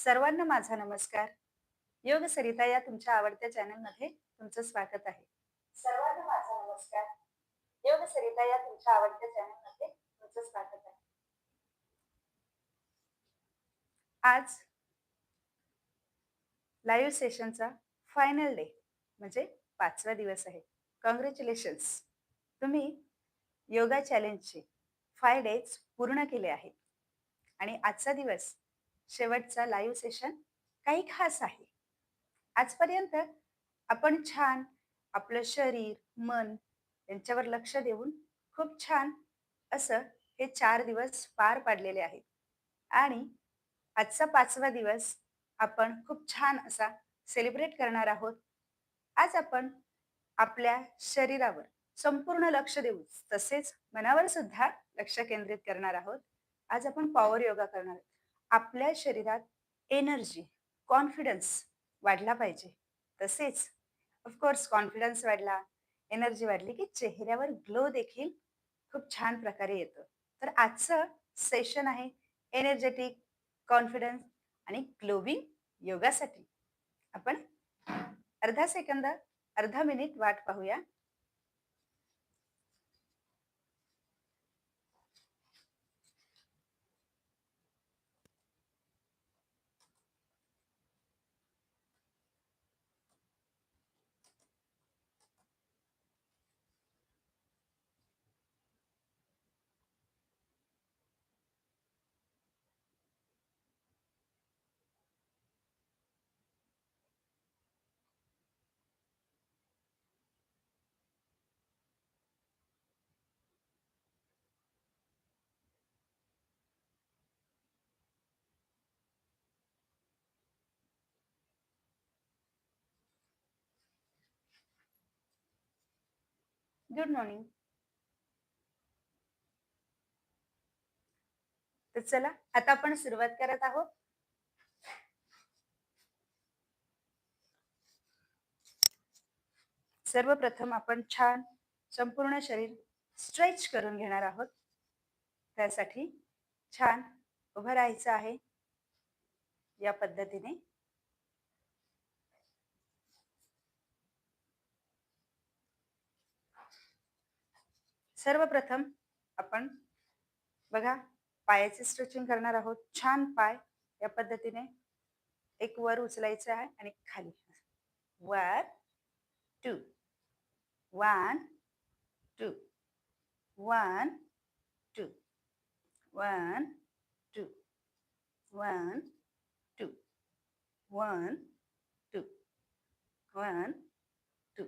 सर्वांना माझा नमस्कार. योग सरिता या तुमच्या आवडत्या चॅनलमध्ये तुमचं स्वागत आहे. सर्वांना माझा नमस्कार. योग सरिता या तुमच्या आवडत्या चॅनलमध्ये तुमचं स्वागत आहे. आज लाईव्ह सेशनचा फायनल डे म्हणजे पाचवा दिवस आहे. कॉंग्रॅच्युलेशन्स तुम्ही योगा चॅलेंजचे फाय डेज पूर्ण केले आहेत. आणि आजचा दिवस शेवटचा लाईव्ह सेशन काही खास आहे. आजपर्यंत आपण छान आपलं शरीर मन यांच्यावर लक्ष देऊन खूप छान असं हे चार दिवस पार पाडलेले आहेत. आणि आजचा पाचवा दिवस आपण खूप छान असा सेलिब्रेट करणार आहोत. आज आपण आपल्या शरीरावर संपूर्ण लक्ष देऊ तसेच मनावर सुद्धा लक्ष केंद्रित करणार आहोत. आज आपण पॉवर योगा करणार आहोत. आपल्या शरीरात एनर्जी कॉन्फिडन्स वाढला पाहिजे. तसेच ऑफकोर्स कॉन्फिडन्स वाढला एनर्जी वाढली की चेहऱ्यावर ग्लो देखील खूप छान प्रकारे येतं. तर आजचं सेशन आहे एनर्जेटिक कॉन्फिडन्स आणि ग्लोविंग योगासाठी. आपण अर्धा सेकंद अर्धा मिनिट वाट पाहूया. गुड मॉर्निंग तर चला आता आपण सुरुवात करत आहोत. सर्वप्रथम आपण छान संपूर्ण शरीर स्ट्रेच करून घेणार आहोत. त्यासाठी छान उभं राहायचं आहे या पद्धतीने. सर्वप्रथम आपण बघा पायाचे स्ट्रेचिंग करणार आहोत. छान पाय या पद्धतीने एक वर उचलायचं आहे आणि खाली. वर two one two one two one two one two one two one two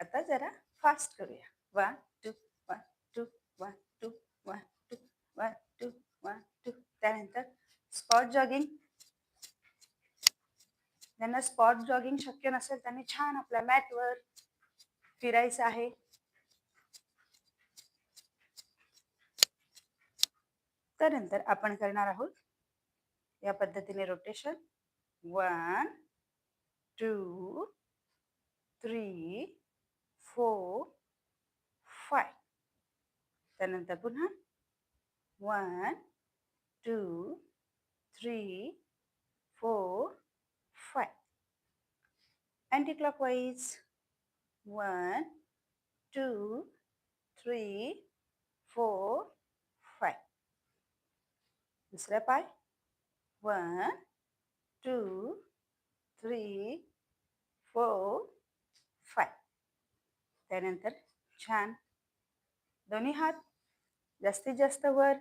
आता जरा फास्ट करूया. One one two one two त्यानंतर स्पॉट जॉगिंग ज्यांना स्पॉट जॉगिंग शक्य नसेल त्यांनी छान आपल्या मॅटवर फिरायचं आहे. त्यानंतर आपण करणार आहोत या पद्धतीने rotation one two three four five त्यानंतर पुन्हा one two three four five anti clockwise one two three four five दुसरा पाय one two three four five त्यानंतर छान. दोन्ही हात जास्तीत जास्त वर.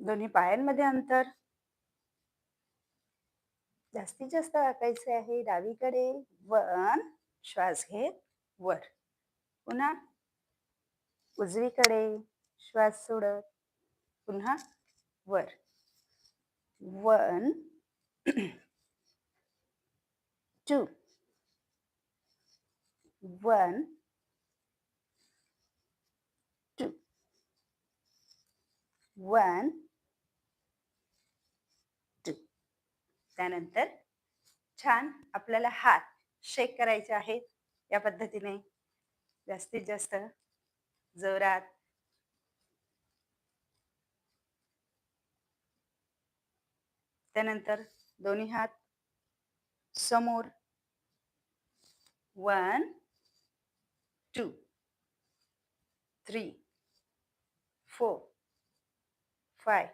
दोन्ही पायांमध्ये अंतर. जास्तीत जास्त आकायचे आहे डावीकडे वन श्वास घेत वर. पुन्हा उजवीकडे श्वास सोडत पुन्हा वर. One two one two one त्यानंतर छान आपल्याला हात शेक करायचे आहेत. या पद्धतीने जास्तीत जास्त जोरात. त्यानंतर दोन्ही हात समोर. One two three four five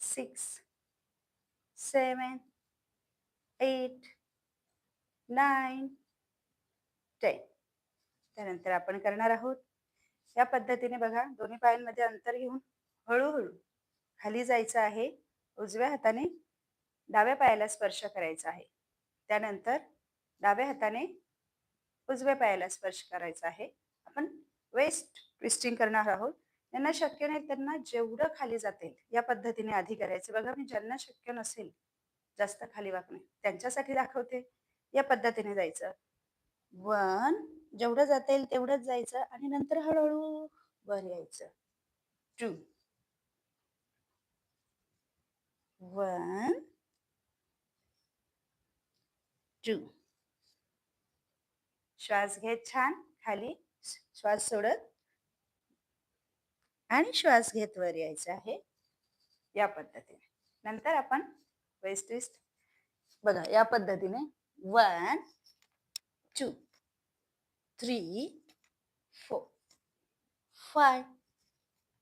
six seven eight nine ten त्यानंतर आपण करणार आहोत. या पद्धतीने बघा दोन्ही पायांमध्ये अंतर घेऊन हळूहळू खाली जायचं आहे. उजव्या हाताने डाव्या पायाला स्पर्श करायचा आहे. त्यानंतर डाव्या हाताने उजव्या पायाला स्पर्श करायचा आहे. आपण वेस्ट ट्विस्टिंग करणार आहोत. ज्यांना शक्य नाही त्यांना जेवढं खाली जातील या पद्धतीने आधी करायचं. बघा मी ज्यांना शक्य नसेल जास्त खाली वाकणे त्यांच्यासाठी दाखवते. या पद्धतीने जायचं. वन जेवढं जाता येईल तेवढंच जायचं आणि नंतर हळूहळू वर यायचं. टू. वन. टू. श्वास घेत छान खाली श्वास सोडत आणि श्वास घेत वर यायचं आहे. या पद्धतीने. नंतर आपण वेस्ट ट्विस्ट बघा या पद्धतीने one two three four five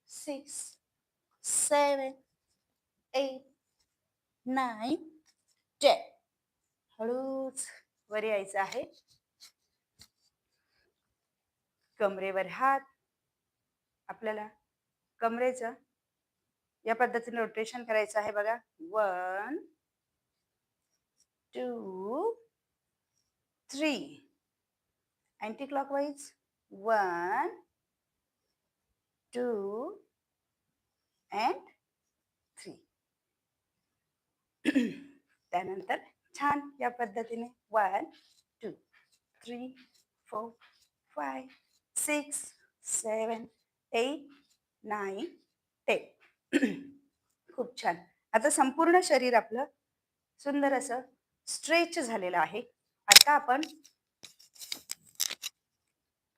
six seven eight nine ten हळूच वर यायचं आहे. कमरेवर हात. आपल्याला कमरेचं. या पद्धतीने रोटेशन करायचं आहे बघा. One two three anti clockwise one two and three त्यानंतर छान या पद्धतीने. One two three four five six seven eight नाही. ते. खूप छान. आता संपूर्ण शरीर आपलं सुंदर असं स्ट्रेच झालेलं आहे. आता आपण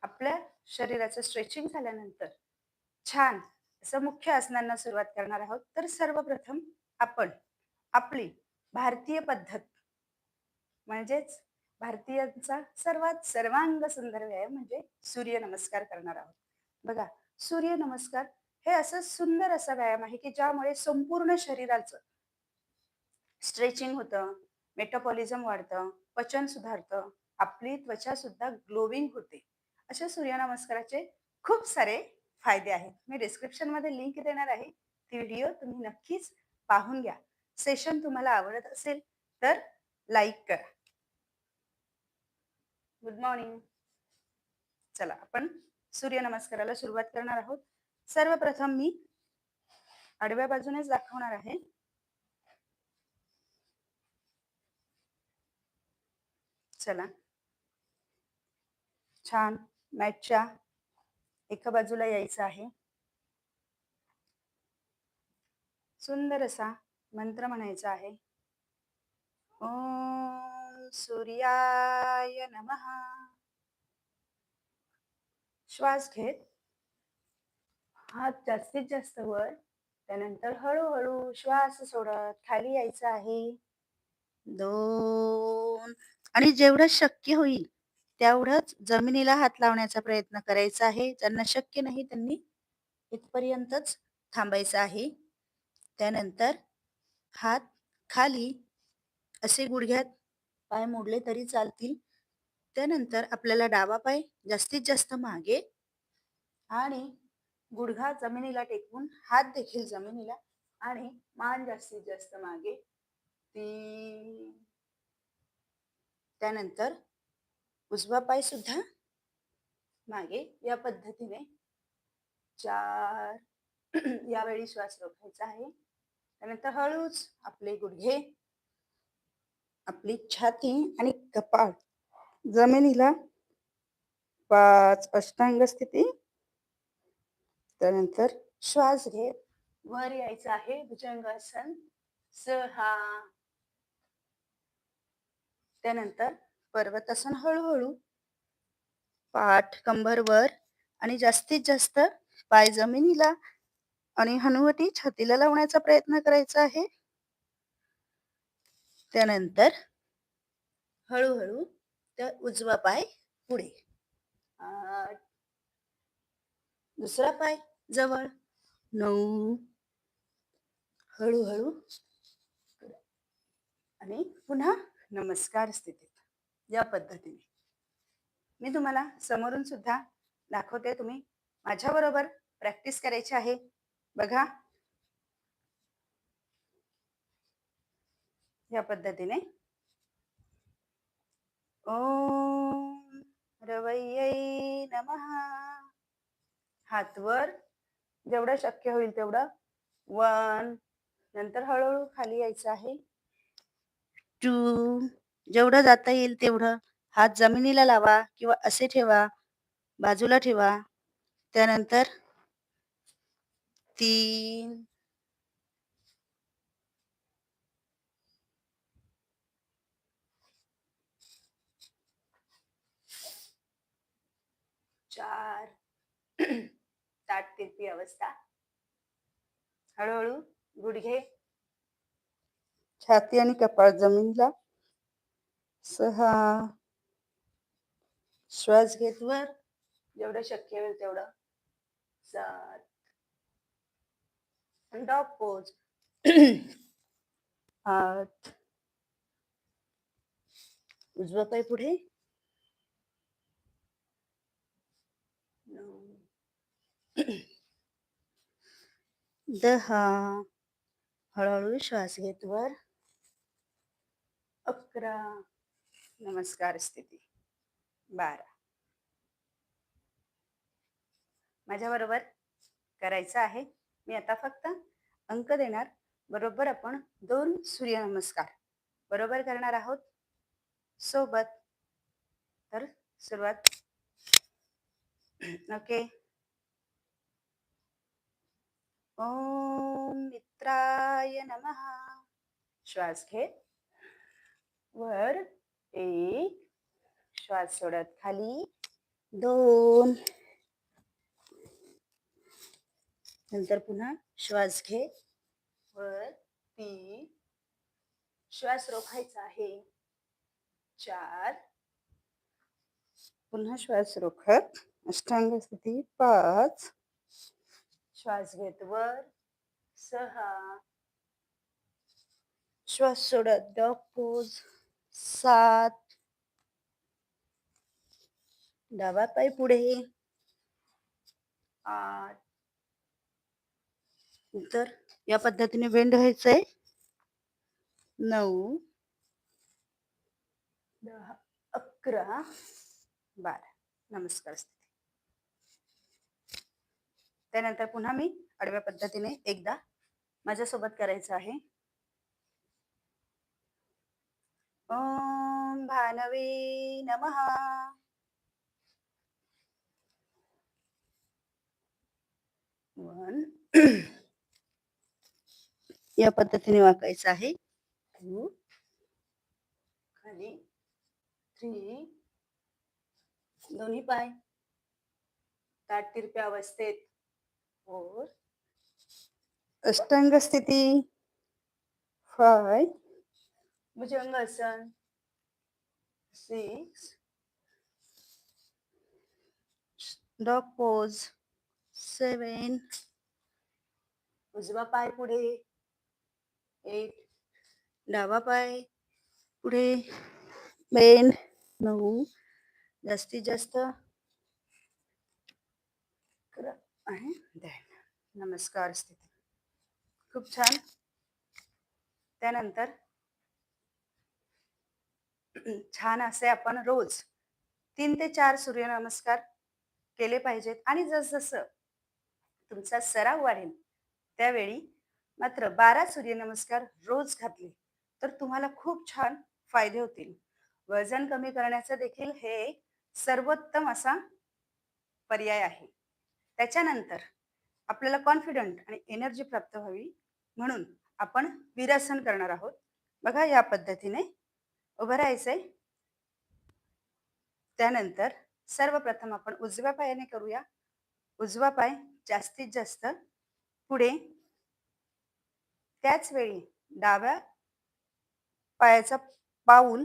आपल्या शरीराचं स्ट्रेचिंग झाल्यानंतर छान असं मुख्य आसनांना सुरुवात करणार आहोत. तर सर्वप्रथम आपण आपली भारतीय पद्धत म्हणजेच भारतीयांचा सर्वात सर्वांग सुंदर व्यायाम म्हणजे सूर्य नमस्कार करणार आहोत. बघा सूर्य नमस्कार हे असं सुंदर असा व्यायाम आहे की ज्यामुळे संपूर्ण शरीराचं स्ट्रेचिंग होतं मेटाबॉलिझम वाढतं पचन सुधारतं आपली त्वचा सुद्धा ग्लोविंग होते. अशा सूर्यनमस्काराचे खूप सारे फायदे आहेत. मी डिस्क्रिप्शनमध्ये लिंक देणार आहे. ती व्हिडिओ तुम्ही नक्कीच पाहून घ्या. सेशन तुम्हाला आवडत असेल तर लाईक करा. Good morning. चला आपण सूर्यनमस्काराला सुरुवात करणार आहोत. सर्वप्रथम मी आडव्या बाजूनेच दाखवणार आहे. चला. छान. मॅचच्या एका बाजूला यायचं आहे. सुंदर असा मंत्र म्हणायचा आहे. ओम सूर्याय नमः. श्वास घेत हात जास्तीत जास्त वर त्यानंतर हळूहळू श्वास सोडत खाली यायचं आहे. दोन. आणि जेवढं शक्य होईल तेवढंच जमिनीला हात लावण्याचा प्रयत्न करायचा आहे. ज्यांना शक्य नाही त्यांनी इथपर्यंतच थांबायचं आहे. त्यानंतर हात खाली असे गुडघ्यात पाय मोडले तरी चालतील. त्यानंतर आपल्याला डावा पाय जास्तीत जास्त मागे आणि गुडघा जमिनीला टेकवून हात देखील जमिनीला आणि मान जास्तीत जास्त मागे. तीन. त्यानंतर उजवा पाय सुद्धा मागे. या पद्धतीने चार. यावेळी श्वास रोखायचा आहे. त्यानंतर हळूच आपले गुडघे आपली छाती आणि कपाळ जमिनीला पाच अष्टांग स्थिती त्यानंतर श्वास घेत वर यायचं आहे भुजंगासन. सहा त्यानंतर पर्वतासन हळूहळू. पाठ कंबर वर आणि जास्तीत जास्त पाय जमिनीला आणि हनुवटी छातीला लावण्याचा प्रयत्न करायचा आहे. त्यानंतर हळूहळू त्या उजवा पाय पुढे. दुसरा पाय. जवळ. नऊ. हळूहळू. आणि पुन्हा नमस्कार स्थितीत. या पद्धतीने. मी तुम्हाला समोरून सुद्धा दाखवते तुम्ही माझ्याबरोबर प्रॅक्टिस करायची आहे. बघा. या पद्धतीने. ओम रवैयै नमः. हात वर. जेवढं शक्य होईल तेवढं वन नंतर हळूहळू खाली यायचं आहे. टू जेवढं जाता येईल तेवढं हात जमिनीला लावा किंवा असे ठेवा बाजूला ठेवा. त्यानंतर तीन चार ताट तिरपी अवस्था. हळूहळू गुडघे छाती आणि कपाळ जमीनला सहा. श्वास घेत वर. जेवढं शक्य होईल तेवढं. सात. डॉग पोज आठ. उजवा पाय पुढे नऊ दहा हळूहळू श्वास घेत वर. अकरा. नमस्कार स्थिती. बारा. माझ्याबरोबर करायचं आहे. मी आता फक्त अंक देणार. बरोबर आपण दोन सूर्यनमस्कार. बरोबर करणार आहोत. सोबत. तर सुरुवात. ओके. ओम मित्राय नमः। श्वास घेत वर एक श्वास सोडत खाली. दोन. नंतर पुन्हा श्वास घे. वर तीन. श्वास रोखायचा आहे. चार. पुन्हा श्वास रोखत. अष्टांग स्थिती पाच. श्वास घेत वर सहा. श्वास सोडत डॉग पोज सात. डावा पाय पुढे. आठ. तर या पद्धतीने बेंड व्हायचंय. नऊ. दहा. अकरा. बारा. नमस्कार. त्यानंतर पुन्हा मी आडव्या पद्धतीने एकदा माझ्यासोबत करायचं आहे. ओम भानवे नमः. वन. या पद्धतीने वाकायचं आहे. टू. खाली. थ्री. दोन्ही पाय. ताट तिरप्या अवस्थेत. फोर अष्टांग स्थिती फाय भुजंगासन सिक्स डॉग पोज सेवन उजवा पाय पुढे एट डावा पाय पुढे बेंड नऊ जास्तीत जास्त अकरा आणि दहा नमस्कार स्थिती. खूप छान. त्यानंतर छान असे आपण रोज तीन ते चार सूर्यनमस्कार केले पाहिजेत. आणि जसजसं तुमचा सराव वाढेल त्यावेळी मात्र बारा सूर्यनमस्कार रोज घातले तर तुम्हाला खूप छान फायदे होतील. वजन कमी करण्याचा देखील हे एक सर्वोत्तम असा पर्याय आहे. त्याच्यानंतर आपल्याला कॉन्फिडंट आणि एनर्जी प्राप्त व्हावी म्हणून आपण विरासन करणार आहोत. बघा या पद्धतीने उभं राहायचंय. त्यानंतर सर्वप्रथम आपण उजव्या पायाने करूया. उजवा पाय जास्तीत जास्त पुढे. त्याच वेळी डाव्या पायाचा पाऊल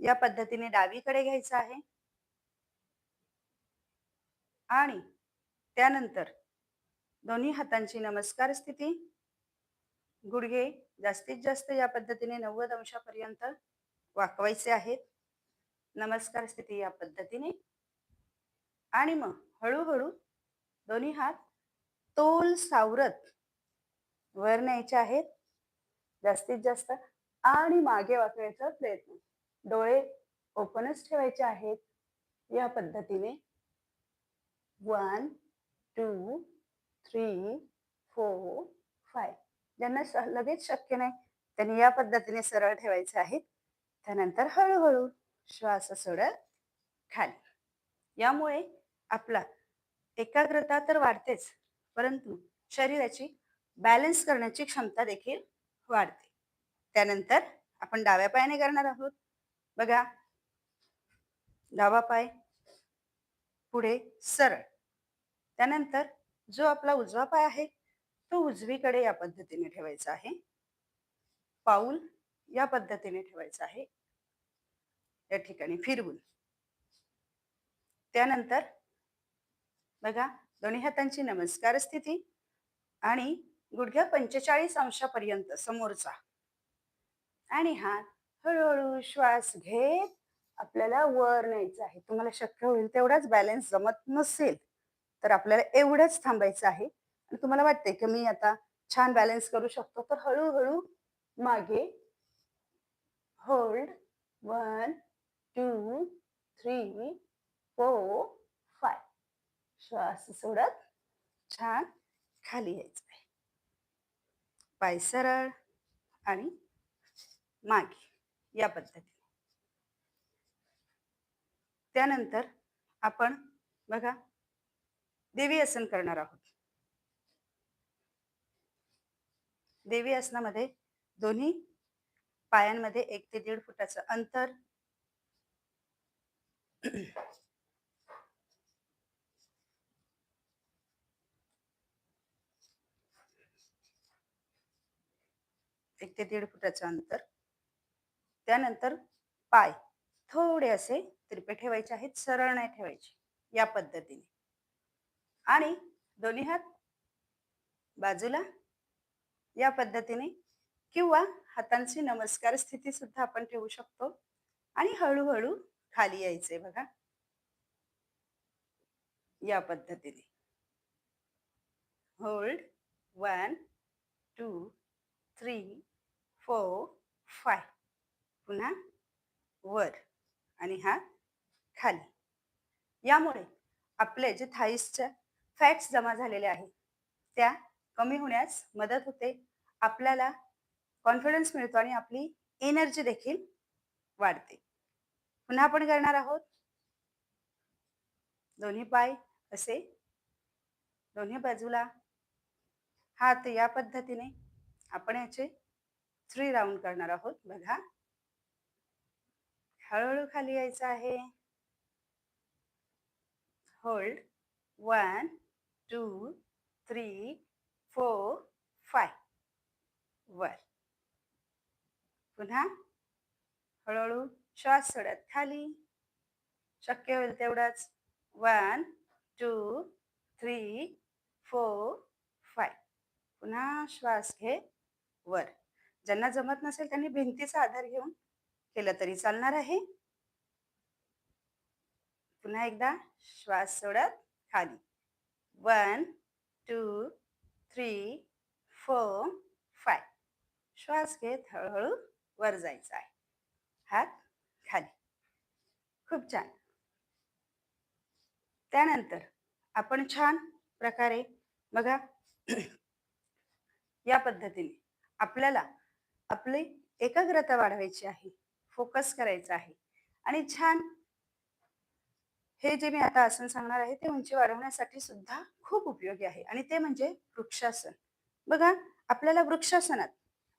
या पद्धतीने डावीकडे घ्यायचा आहे. आणि त्यानंतर दोन्ही हातांची नमस्कार स्थिती. गुडघे जास्तीत जास्त या पद्धतीने नव्वद अंशापर्यंत वाकवायचे आहेत. नमस्कार स्थिती या पद्धतीने. आणि मग हळूहळू दोन्ही हात तोल सावरत वर न्यायचे आहेत. जास्तीत जास्त आणि मागे वाकण्याचा प्रयत्न. डोळे ओपनच ठेवायचे आहेत. या पद्धतीने. One two three four five ज्यांना लगेच शक्य नाही त्यांनी या पद्धतीने सरळ ठेवायचे आहे. त्यानंतर हळूहळू श्वास सोडत खाली. यामुळे आपला एकाग्रता तर वाढतेच परंतु शरीराची बॅलन्स करण्याची क्षमता देखील वाढते. त्यानंतर आपण डाव्या पायाने करणार आहोत. बघा. डावा पाय पुढे सरळ. त्यानंतर जो आपला उजवा पाय आहे तो उजवीकडे या पद्धतीने ठेवायचा आहे. पाऊल या पद्धतीने ठेवायचा आहे. या ठिकाणी फिरवून. त्यानंतर बघा दोन्ही हातांची नमस्कार स्थिती आणि गुडघ्या पंचेचाळीस अंशापर्यंत समोरचा. आणि हात हळूहळू श्वास घेत आपल्याला वर न्यायचा आहे. तुम्हाला शक्य होईल तेवढाच बॅलन्स जमत नसेल. तर आपल्याला एवढंच थांबायचं आहे. आणि तुम्हाला वाटतंय की मी आता छान बॅलन्स करू शकतो. तर हळूहळू मागे. Hold one two three four five श्वास सोडत छान खाली यायचं आहे. पाय सरळ आणि मागे. या पद्धतीने. त्यानंतर आपण बघा देवी आसन करणार आहोत. देवी आसनामध्ये दोन्ही पायांमध्ये एक ते दीड फुटाचं अंतर. एक ते दीड फुटाचं अंतर. त्यानंतर पाय थोडे असे तिरपे ठेवायचे आहेत सरळ नाही ठेवायचे या पद्धतीने. आणि दोन्ही हात बाजूला या पद्धतीने किंवा हातांची नमस्कार स्थिती सुद्धा आपण ठेवू शकतो. आणि हळूहळू खाली यायचे बघा. या पद्धतीने. Hold one two three four five पुन्हा वर आणि हा खाली. यामुळे आपले जे थाईसच्या फॅट्स जमा झालेले आहेत त्या कमी होण्यास मदत होते. आपल्याला कॉन्फिडन्स मिळतो आणि आपली एनर्जी देखील वाढते. पुन्हा आपण करणार आहोत. दोन्ही पाय असे. दोन्ही बाजूला. हात या पद्धतीने आपण याचे थ्री राऊंड करणार आहोत. बघा. हळूहळू खाली यायचं आहे. Hold one two three four five. वर. पुन्हा. हळूहळू श्वास सोडत खाली. शक्य होईल तेवढाच. One two three four five. पुन्हा श्वास घे. वर. ज्यांना जमत नसेल त्यांनी भिंतीचा आधार घेऊन केलं तरी चालणार आहे. पुन्हा एकदा. श्वास सोडत खाली. One two three four five श्वास घेत हळूहळू वर जायचं आहे. हात खाली. खूप छान. त्यानंतर आपण छान प्रकारे बघा या पद्धतीने आपल्याला आपली एकाग्रता वाढवायची आहे. फोकस करायचा आहे. आणि छान हे जे मी आता आसन सांगणार आहे ते उंची वाढवण्यासाठी सुद्धा खूप उपयोगी आहे. आणि ते म्हणजे वृक्षासन. बघा आपल्याला वृक्षासनात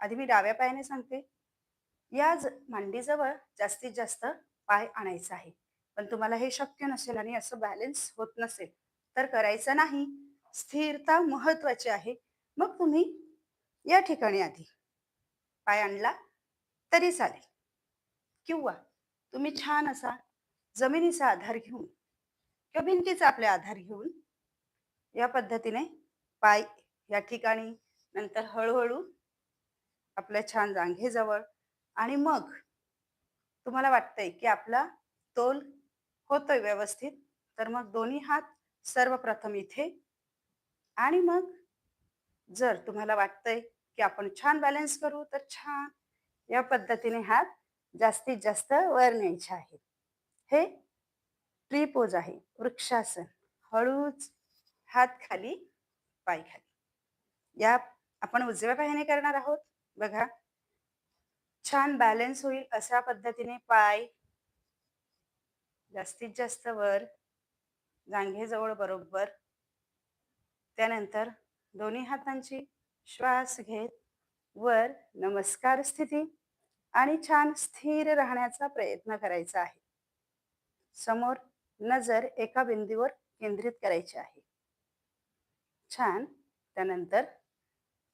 आधी मी डाव्या पायाने सांगते. या मांडीजवळ जास्तीत जास्त पाय आणायचा आहे. पण तुम्हाला हे शक्य नसेल आणि असं बॅलन्स होत नसेल तर करायचं नाही. स्थिरता महत्वाची आहे. मग तुम्ही या ठिकाणी आधी पाय आणला तरी चालेल. किंवा तुम्ही छान असा जमिनीचा आधार घेऊन किंवा भिंतीचा आपले आधार घेऊन या पद्धतीने पाय या ठिकाणी नंतर हळूहळू आपल्या छान जांघेजवळ आणि मग तुम्हाला वाटतंय की आपला तोल होतोय व्यवस्थित तर मग दोन्ही हात सर्वप्रथम इथे आणि मग जर तुम्हाला वाटतंय की आपण छान बॅलन्स करू तर छान या पद्धतीने हात जास्तीत जास्त वर न्यायचे आहेत. हे ट्री पोज आहे. वृक्षासन. हळूच हात खाली पाय खाली. या आपण उजव्या पायाने करणार आहोत. बघा. छान बॅलन्स होईल अशा पद्धतीने पाय जास्तीत जास्त वर जांघेजवळ बरोबर. त्यानंतर दोन्ही हातांची श्वास घेत वर नमस्कार स्थिती आणि छान स्थिर राहण्याचा प्रयत्न करायचा आहे. समोर नजर एका बिंदूवर केंद्रित करायची आहे. छान. त्यानंतर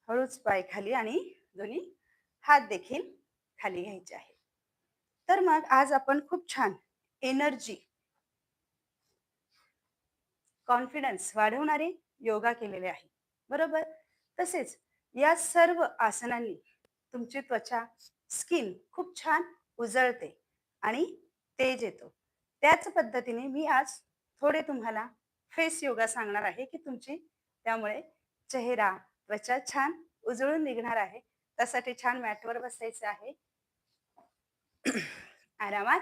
हळूच पाय खाली आणि दोन्ही हात देखील खाली घ्यायचे आहे. तर मग आज आपण खूप छान एनर्जी कॉन्फिडन्स वाढवणारे योगा केलेले आहे. बरोबर? तसेच या सर्व आसनांनी तुमची त्वचा स्किन खूप छान उजळते आणि तेज येतो. त्याच पद्धतीने मी आज थोडे तुम्हाला फेस योगा सांगणार आहे की तुमची त्यामुळे चेहरा त्वचा छान उजळून निघणार आहे. त्यासाठी छान मॅटवर बसायचं आहे. आरामात.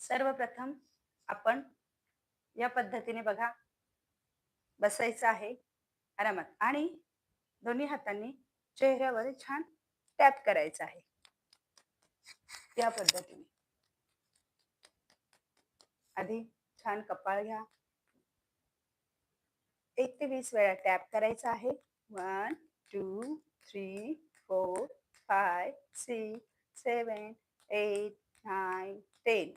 सर्वप्रथम आपण या पद्धतीने बघा. बसायचं आहे. आरामात. आणि दोन्ही हातांनी चेहऱ्यावर छान टॅप करायचं आहे. या पद्धतीने. आधी छान कपाळ घ्या. एक ते वीस वेळा टॅप करायचा आहे. One two three four five six seven eight nine ten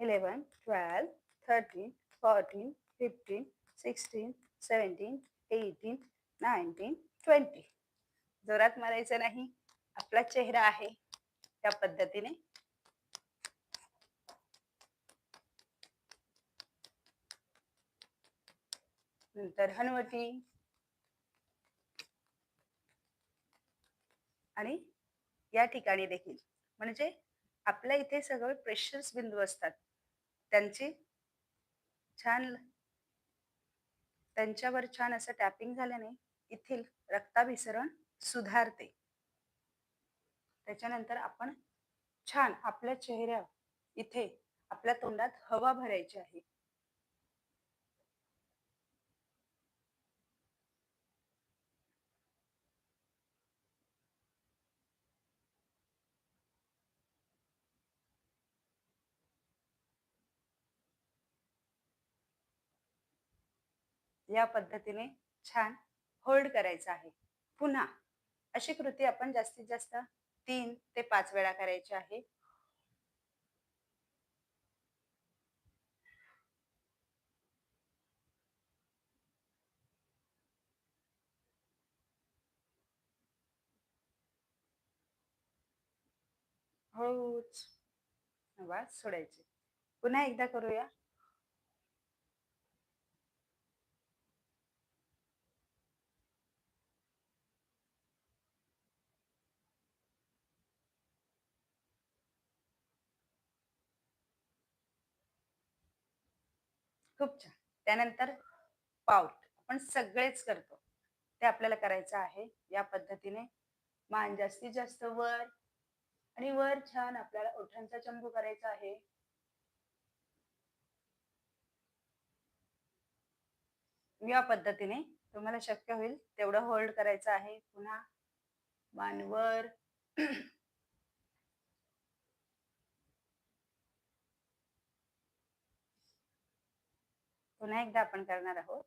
eleven twelve thirteen fourteen fifteen sixteen seventeen eighteen nineteen twenty जोरात मारायचं नाही. आपला चेहरा आहे. त्या पद्धतीने. नंतर हनुवटी. आणि या ठिकाणी देखील. म्हणजे आपल्या इथे सगळे प्रेशर्स बिंदू असतात. त्यांची छान त्यांच्यावर छान असं टॅपिंग झाल्याने येथील रक्ताभिसरण सुधारते. त्याच्यानंतर आपण छान आपल्या चेहऱ्या इथे आपल्या तोंडात हवा भरायची आहे. या पद्धतीने छान होल्ड करायचं आहे. पुन्हा अशी कृती आपण जास्तीत जास्त तीन ते पाच वेळा करायची आहे. हळूच आवाज सोडायचे. पुन्हा एकदा करूया. खूप छान. त्यानंतर पाऊट आपण सगळेच करतो. ते आपल्याला करायचं आहे. या पद्धतीने मान जास्तीत जास्त वर आणि वर छान आपल्याला ओठांचा चंबू करायचा आहे. या पद्धतीने तुम्हाला शक्य होईल तेवढं होल्ड करायचं आहे. पुन्हा मानवर पुन्हा एकदा आपण करणार आहोत.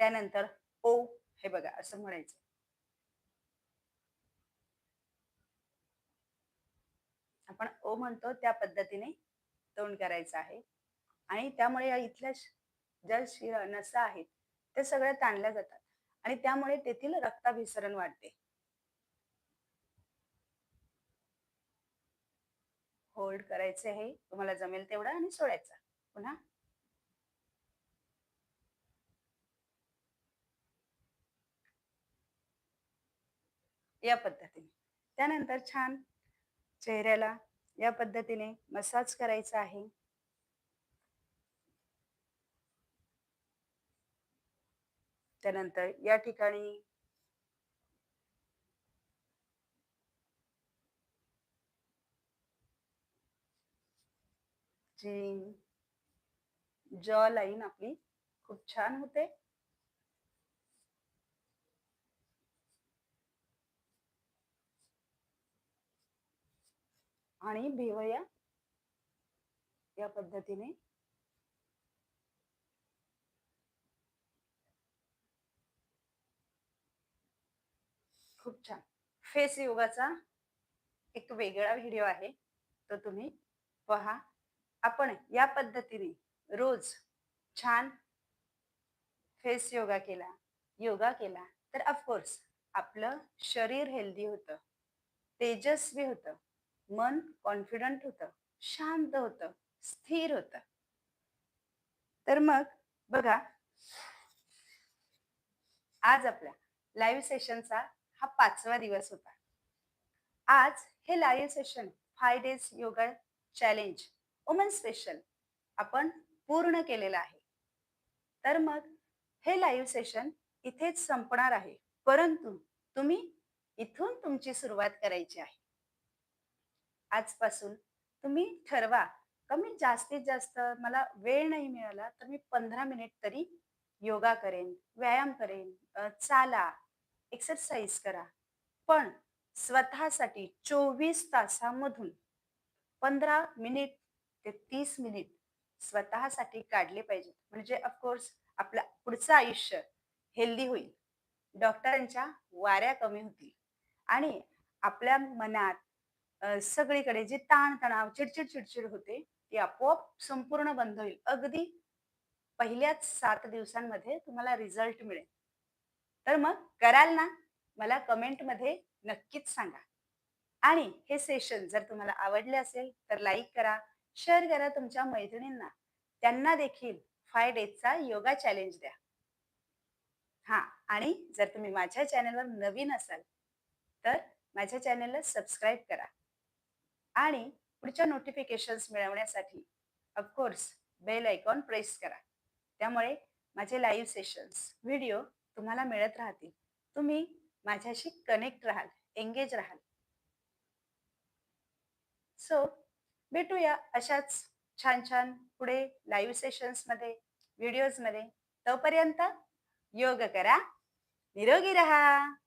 त्यानंतर ओ हे बघा असं म्हणायचं. आपण ओ म्हणतो त्या पद्धतीने तोंड करायचं आहे. आणि त्यामुळे या इथल्या ज्या शिर नसा आहेत त्या सगळ्या ताणल्या जातात. आणि त्यामुळे तेथील रक्ताभिसरण वाढते. होल्ड करायचे आहे. तुम्हाला जमेल तेवढं आणि सोडायचा. पुन्हा. या पद्धतीने. त्यानंतर छान चेहऱ्याला या पद्धतीने मसाज करायचा आहे. त्यानंतर या ठिकाणी जी जॉ लाईन आपली खूप छान होते. आणि भिवया या पद्धतीने. खूप छान. फेस योगाचा एक वेगळा व्हिडिओ आहे तो तुम्ही पहा. आपण या पद्धतीने रोज छान फेस योगा केला योगा केला तर ऑफकोर्स आपलं शरीर हेल्दी होतं तेजस्वी होतं मन कॉन्फिडंट होतं शांत होतं स्थिर होतं. तर मग बघा आज आपल्या लाईव्ह सेशनचा हा पाचवा दिवस होता. आज हे live session five days yoga challenge woman special आपण पूर्ण केलेलं आहे. तर मग हे लाईव्ह सेशन इथेच संपणार आहे. परंतु तुम्ही इथून तुमची सुरुवात करायची आहे. आजपासून तुम्ही ठरवा. कमी जास्तीत जास्त मला वेळ नाही मिळाला तर मी पंधरा मिनिट तरी योगा करेन व्यायाम करेन चाला एक्सरसाइज करा. पण स्वतःसाठी चोवीस तासामधून पंधरा मिनिट ते तीस मिनिट स्वतःसाठी काढले पाहिजेत. म्हणजे ऑफकोर्स आपलं पुढचं आयुष्य हेल्दी होईल. डॉक्टरांच्या वाऱ्या कमी होतील. आणि आपल्या मनात सगळीकडे जे ताणतणाव चिडचिड चिडचिड होते ती आपोआप संपूर्ण बंद होईल. अगदी पहिल्याच सात दिवसांमध्ये तुम्हाला रिझल्ट मिळेल. तर मग कराल ना? मला कमेंटमध्ये नक्कीच सांगा. आणि हे सेशन जर तुम्हाला आवडले असेल तर लाईक करा. शेअर करा तुमच्या मैत्रिणींना. त्यांना देखील फाय डेजचा योगा चॅलेंज द्या. हा आणि जर तुम्ही माझ्या चॅनलवर नवीन असाल तर माझ्या चॅनलला सबस्क्राईब करा. आणि पुढच्या नोटिफिकेशन्स मिळवण्यासाठी ऑफकोर्स बेल आयकॉन प्रेस करा. त्यामुळे माझे लाईव्ह सेशन्स व्हिडिओ तुम्हाला मिळत राहतील. तुम्ही माझ्याशी कनेक्ट राहाल एंगेज राहाल. सो भेटूया अशाच छान छान पुढे लाईव्ह सेशन्समध्ये व्हिडिओजमध्ये तोपर्यंत योग करा निरोगी रहा.